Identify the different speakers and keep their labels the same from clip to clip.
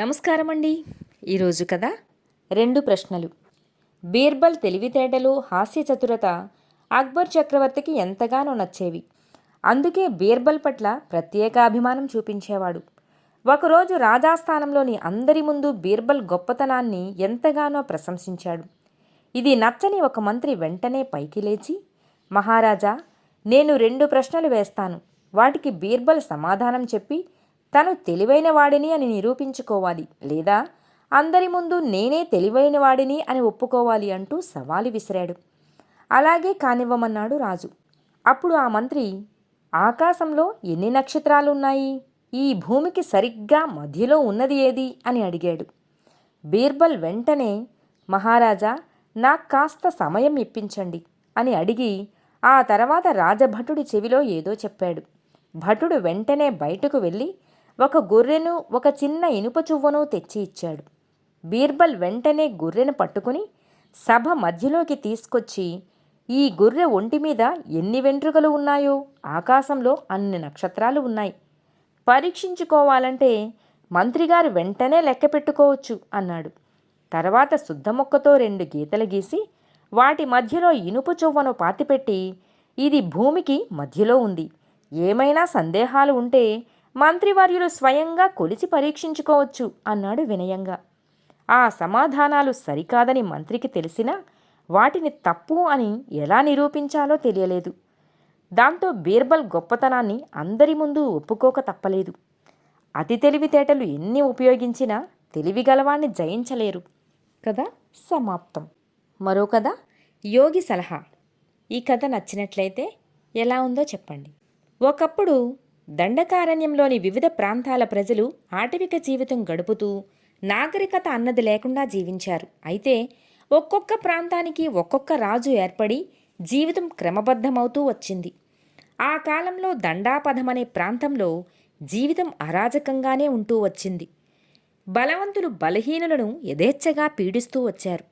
Speaker 1: నమస్కారం అండి ఈరోజు కదా రెండు ప్రశ్నలు. బీర్బల్ తెలివితేటలు హాస్య చతురత అక్బర్ చక్రవర్తికి ఎంతగానో నచ్చేవి. అందుకే బీర్బల్ పట్ల ప్రత్యేక అభిమానం చూపించేవాడు. ఒకరోజు రాజాస్థానంలోని అందరి ముందు బీర్బల్ గొప్పతనాన్ని ఎంతగానో ప్రశంసించాడు. ఇది నచ్చని ఒక మంత్రి వెంటనే పైకి లేచి మహారాజా నేను రెండు ప్రశ్నలు వేస్తాను. వాటికి బీర్బల్ సమాధానం చెప్పి తను తెలివైన వాడిని అని నిరూపించుకోవాలి లేదా అందరి ముందు నేనే తెలివైన వాడిని అని ఒప్పుకోవాలి అంటూ సవాలు విసిరాడు. అలాగే కానివ్వమన్నాడు రాజు. అప్పుడు ఆ మంత్రి ఆకాశంలో ఎన్ని నక్షత్రాలు ఉన్నాయి ఈ భూమికి సరిగ్గా మధ్యలో ఉన్నది ఏది? అని అడిగాడు. బీర్బల్ వెంటనే మహారాజా నాకు కాస్త సమయం ఇప్పించండి అని అడిగి ఆ తర్వాత రాజభటుడి చెవిలో ఏదో చెప్పాడు. భటుడు వెంటనే బయటకు వెళ్ళి ఒక గొర్రెను ఒక చిన్న ఇనుప చువ్వను తెచ్చి ఇచ్చాడు. బీర్బల్ వెంటనే గొర్రెను పట్టుకుని సభ మధ్యలోకి తీసుకొచ్చి ఈ గొర్రె ఒంటి మీద ఎన్ని వెంట్రుకలు ఉన్నాయో ఆకాశంలో అన్ని నక్షత్రాలు ఉన్నాయి. పరీక్షించుకోవాలంటే మంత్రిగారు వెంటనే లెక్క పెట్టుకోవచ్చు అన్నాడు. తర్వాత శుద్ధమొక్కతో రెండు గీతలు గీసి వాటి మధ్యలో ఇనుపు చువ్వను పాతిపెట్టి ఇది భూమికి మధ్యలో ఉంది. ఏమైనా సందేహాలు ఉంటే మంత్రివర్యులు స్వయంగా కొలిచి పరీక్షించుకోవచ్చు అన్నాడు వినయంగా. ఆ సమాధానాలు సరికాదని మంత్రికి తెలిసినా వాటిని తప్పు అని ఎలా నిరూపించాలో తెలియలేదు. దాంతో బీర్బల్ గొప్పతనాన్ని అందరి ముందు ఒప్పుకోక తప్పలేదు. అతి తెలివితేటలు ఎన్ని ఉపయోగించినా తెలివిగలవాణ్ణి జయించలేరు. కదా సమాప్తం. మరో కథ యోగి సలహా. ఈ కథ నచ్చినట్లయితే ఎలా ఉందో చెప్పండి. ఒకప్పుడు దండకారణ్యంలోని వివిధ ప్రాంతాల ప్రజలు ఆటవిక జీవితం గడుపుతూ నాగరికత అన్నది లేకుండా జీవించారు. అయితే ఒక్కొక్క ప్రాంతానికి ఒక్కొక్క రాజు ఏర్పడి జీవితం క్రమబద్ధమవుతూ వచ్చింది. ఆ కాలంలో దండాపథమనే ప్రాంతంలో జీవితం అరాజకంగానే ఉంటూ వచ్చింది. బలవంతులు బలహీనులను యథేచ్ఛగా పీడిస్తూ వచ్చారు.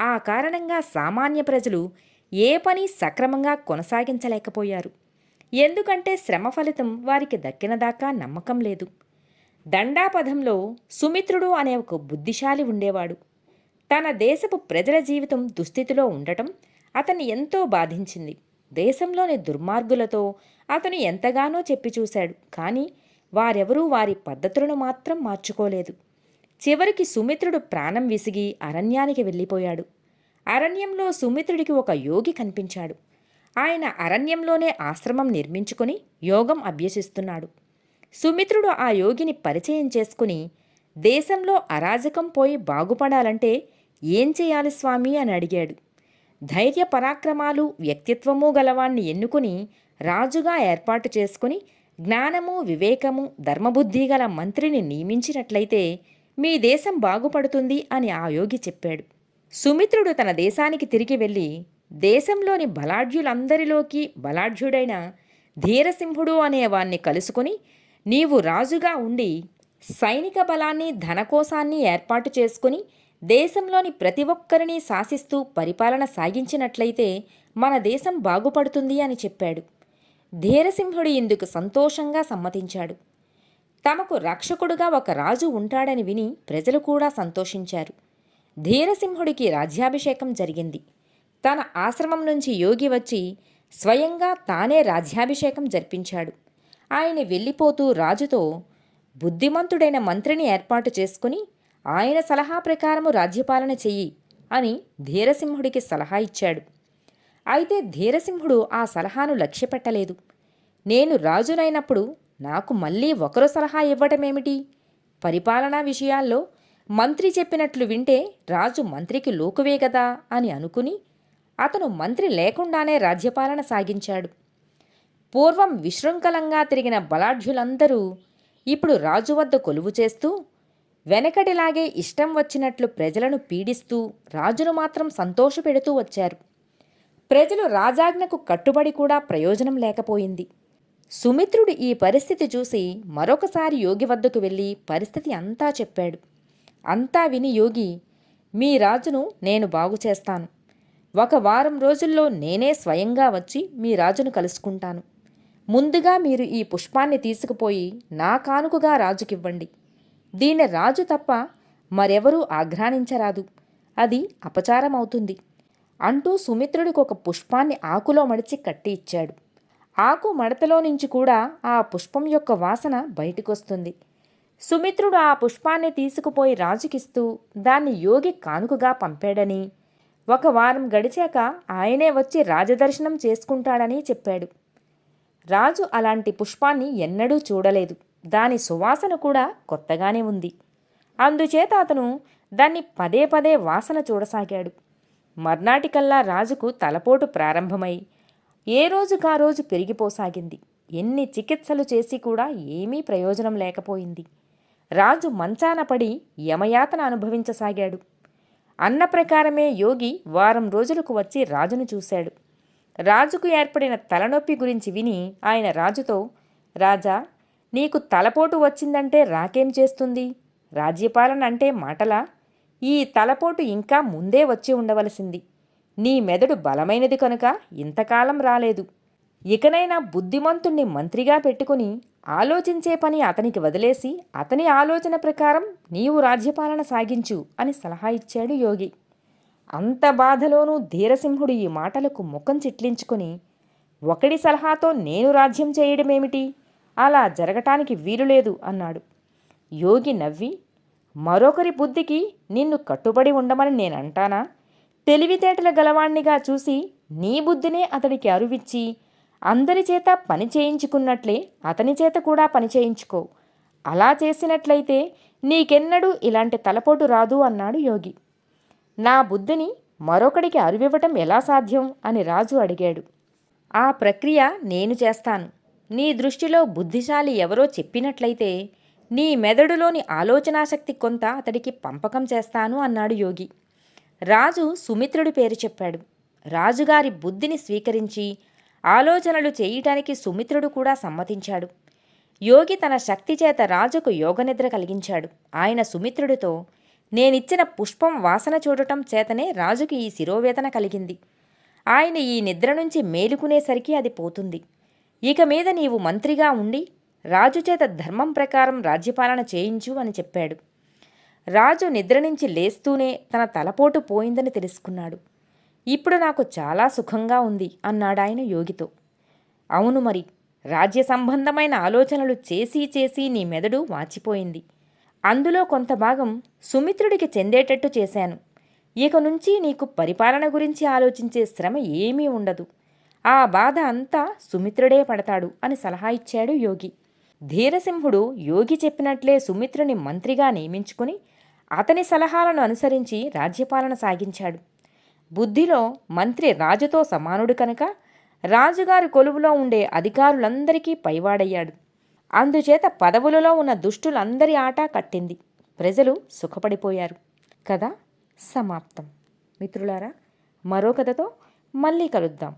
Speaker 1: ఆ కారణంగా సామాన్య ప్రజలు ఏ పని సక్రమంగా కొనసాగించలేకపోయారు. ఎందుకంటే శ్రమ ఫలితం వారికి దక్కినదాకా నమ్మకం లేదు. దండాపథంలో సుమిత్రుడు అనే ఒక బుద్ధిశాలి ఉండేవాడు. తన దేశపు ప్రజల జీవితం దుస్థితిలో ఉండటం అతన్ని ఎంతో బాధించింది. దేశంలోని దుర్మార్గులతో అతను ఎంతగానో చెప్పి చూశాడు. కానీ వారెవరూ వారి పద్ధతులను మాత్రం మార్చుకోలేదు. చివరికి సుమిత్రుడు ప్రాణం విసిగి అరణ్యానికి వెళ్ళిపోయాడు. అరణ్యంలో సుమిత్రుడికి ఒక యోగి కనిపించాడు. ఆయన అరణ్యంలోనే ఆశ్రమం నిర్మించుకుని యోగం అభ్యసిస్తున్నాడు. సుమిత్రుడు ఆ యోగిని పరిచయం చేసుకుని దేశంలో అరాజకం పోయి బాగుపడాలంటే ఏం చేయాలి స్వామి అని అడిగాడు. ధైర్య పరాక్రమాలు వ్యక్తిత్వము గలవాణ్ణి ఎన్నుకుని రాజుగా ఏర్పాటు చేసుకుని జ్ఞానము వివేకము ధర్మబుద్ధి గల మంత్రిని నియమించినట్లయితే మీ దేశం బాగుపడుతుంది అని ఆ యోగి చెప్పాడు. సుమిత్రుడు తన దేశానికి తిరిగి వెళ్ళి దేశంలోని బలాఢ్యులందరిలోకి బలాఢ్యుడైన ధీరసింహుడు అనేవాణ్ణి కలుసుకుని నీవు రాజుగా ఉండి సైనిక బలాన్ని ధనకోశాన్ని ఏర్పాటు చేసుకుని దేశంలోని ప్రతి ఒక్కరిని శాసిస్తూ పరిపాలన సాగించినట్లయితే మన దేశం బాగుపడుతుంది అని చెప్పాడు. ధీరసింహుడు ఇందుకు సంతోషంగా సమ్మతించాడు. తమకు రక్షకుడుగా ఒక రాజు ఉంటాడని విని ప్రజలు కూడా సంతోషించారు. ధీరసింహుడికి రాజ్యాభిషేకం జరిగింది. తన ఆశ్రమం నుంచి యోగి వచ్చి స్వయంగా తానే రాజ్యాభిషేకం జరిపించాడు. ఆయన వెళ్ళిపోతూ రాజుతో బుద్ధిమంతుడైన మంత్రిని ఏర్పాటు చేసుకుని ఆయన సలహా ప్రకారము రాజ్యపాలన చెయ్యి అని ధీరసింహుడికి సలహా ఇచ్చాడు. అయితే ధీరసింహుడు ఆ సలహాను లక్ష్యపెట్టలేదు. నేను రాజునైనప్పుడు నాకు మళ్ళీ ఒకరు సలహా ఇవ్వటమేమిటి? పరిపాలనా విషయాల్లో మంత్రి చెప్పినట్లు వింటే రాజు మంత్రికి లోకువే కదా అని అనుకుని అతను మంత్రి లేకుండానే రాజ్యపాలన సాగించాడు. పూర్వం విశృంఖలంగా తిరిగిన బలాఢ్యులందరూ ఇప్పుడు రాజు వద్ద కొలువు చేస్తూ వెనకటిలాగే ఇష్టం వచ్చినట్లు ప్రజలను పీడిస్తూ రాజును మాత్రం సంతోషపెడుతూ వచ్చారు. ప్రజలు రాజాజ్ఞకు కట్టుబడి కూడా ప్రయోజనం లేకపోయింది. సుమిత్రుడు ఈ పరిస్థితి చూసి మరొకసారి యోగి వద్దకు వెళ్ళి పరిస్థితి అంతా చెప్పాడు. అంతా విని యోగి మీ రాజును నేను బాగు చేస్తాను. ఒక వారం రోజుల్లో నేనే స్వయంగా వచ్చి మీ రాజును కలుసుకుంటాను. ముందుగా మీరు ఈ పుష్పాన్ని తీసుకుపోయి నా కానుకగా రాజుకివ్వండి. దీన్ని రాజు తప్ప మరెవరూ ఆఘ్రానించరాదు అది అపచారమవుతుంది. అంటూ సుమిత్రుడికి ఒక పుష్పాన్ని ఆకులో మడిచి కట్టి ఇచ్చాడు. ఆకు మడతలో నుంచి కూడా ఆ పుష్పం యొక్క వాసన బయటికొస్తుంది. సుమిత్రుడు ఆ పుష్పాన్ని తీసుకుపోయి రాజుకిస్తూ దాన్ని యోగి కానుకగా పంపాడని ఒక వారం గడిచాక ఆయనే వచ్చి రాజదర్శనం చేసుకుంటాడని చెప్పాడు. రాజు అలాంటి పుష్పాన్ని ఎన్నడూ చూడలేదు. దాని సువాసన కూడా కొత్తగానే ఉంది. అందుచేత అతను దాన్ని పదే పదే వాసన చూడసాగాడు. మర్నాటికల్లా రాజుకు తలపోటు ప్రారంభమై ఏ రోజుకా రోజు పెరిగిపోసాగింది. ఎన్ని చికిత్సలు చేసి కూడా ఏమీ ప్రయోజనం లేకపోయింది. రాజు మంచాన పడి యమయాతన అనుభవించసాగాడు. అన్న ప్రకారమే యోగి వారం రోజులకు వచ్చి రాజును చూశాడు. రాజుకు ఏర్పడిన తలనొప్పి గురించి విని ఆయన రాజుతో రాజా నీకు తలపోటు వచ్చిందంటే రాకేం చేస్తుంది? రాజ్యపాలన అంటే మాటలా? ఈ తలపోటు ఇంకా ముందే వచ్చి ఉండవలసింది. నీ మెదడు బలమైనది కనుక ఇంతకాలం రాలేదు. ఇకనైనా బుద్ధిమంతుణ్ణి మంత్రిగా పెట్టుకుని ఆలోచించే పని అతనికి వదిలేసి అతని ఆలోచన ప్రకారం నీవు రాజ్యపాలన సాగించు అని సలహా ఇచ్చాడు యోగి. అంత బాధలోనూ ధీరసింహుడు ఈ మాటలకు ముఖం చిట్లించుకుని ఒకడి సలహాతో నేను రాజ్యం చేయడమేమిటి? అలా జరగటానికి వీలులేదు అన్నాడు. యోగి నవ్వి మరొకరి బుద్ధికి నిన్ను కట్టుబడి ఉండమని నేనంటానా? తెలివితేటల గలవాణ్ణిగా చూసి నీ బుద్ధినే అతడికి అరువిచ్చి అందరి చేత పని చేయించుకున్నట్లే అతని చేత కూడా పని చేయించుకో. అలా చేసినట్లయితే నీకెన్నడూ ఇలాంటి తలపోటు రాదు అన్నాడు యోగి. నా బుద్ధిని మరొకడికి అరువివ్వటం ఎలా సాధ్యం? అని రాజు అడిగాడు. ఆ ప్రక్రియ నేను చేస్తాను. నీ దృష్టిలో బుద్ధిశాలి ఎవరో చెప్పినట్లయితే నీ మెదడులోని ఆలోచనాశక్తి కొంత అతడికి పంపకం చేస్తాను అన్నాడు యోగి. రాజు సుమిత్రుడి పేరు చెప్పాడు. రాజుగారి బుద్ధిని స్వీకరించి ఆలోచనలు చేయటానికి సుమిత్రుడు కూడా సమ్మతించాడు. యోగి తన శక్తి చేత రాజుకు యోగనిద్ర కలిగించాడు. ఆయన సుమిత్రుడితో నేనిచ్చిన పుష్పం వాసన చూడటం చేతనే రాజుకు ఈ శిరోవేదన కలిగింది. ఆయన ఈ నిద్ర నుంచి మేలుకునేసరికి అది పోతుంది. ఇక మీద నీవు మంత్రిగా ఉండి రాజు చేత ధర్మం ప్రకారం రాజ్యపాలన చేయించు అని చెప్పాడు. రాజు నిద్ర నుంచి లేస్తూనే తన తలపోటు పోయిందని తెలుసుకున్నాడు. ఇప్పుడు నాకు చాలా సుఖంగా ఉంది అన్నాడాయన యోగితో. అవును మరి రాజ్య సంబంధమైన ఆలోచనలు చేసి చేసి నీ మెదడు వాచిపోయింది. అందులో కొంత భాగం సుమిత్రుడికి చెందేటట్టు చేశాను. ఇక నుంచి నీకు పరిపాలన గురించి ఆలోచించే శ్రమ ఏమీ ఉండదు. ఆ బాధ అంతా సుమిత్రుడే పడతాడు అని సలహా ఇచ్చాడు యోగి. ధీరసింహుడు యోగి చెప్పినట్లే సుమిత్రుని మంత్రిగా నియమించుకుని అతని సలహాలను అనుసరించి రాజ్యపాలన సాగించాడు. బుద్ధిలో మంత్రి రాజుతో సమానుడు కనుక రాజుగారి కొలువులో ఉండే అధికారులందరికీ పైవాడయ్యాడు. అందుచేత పదవులలో ఉన్న దుష్టులందరి ఆట కట్టింది. ప్రజలు సుఖపడిపోయారు. కథ సమాప్తం. మిత్రులారా మరో కథతో మళ్ళీ కలుద్దాం.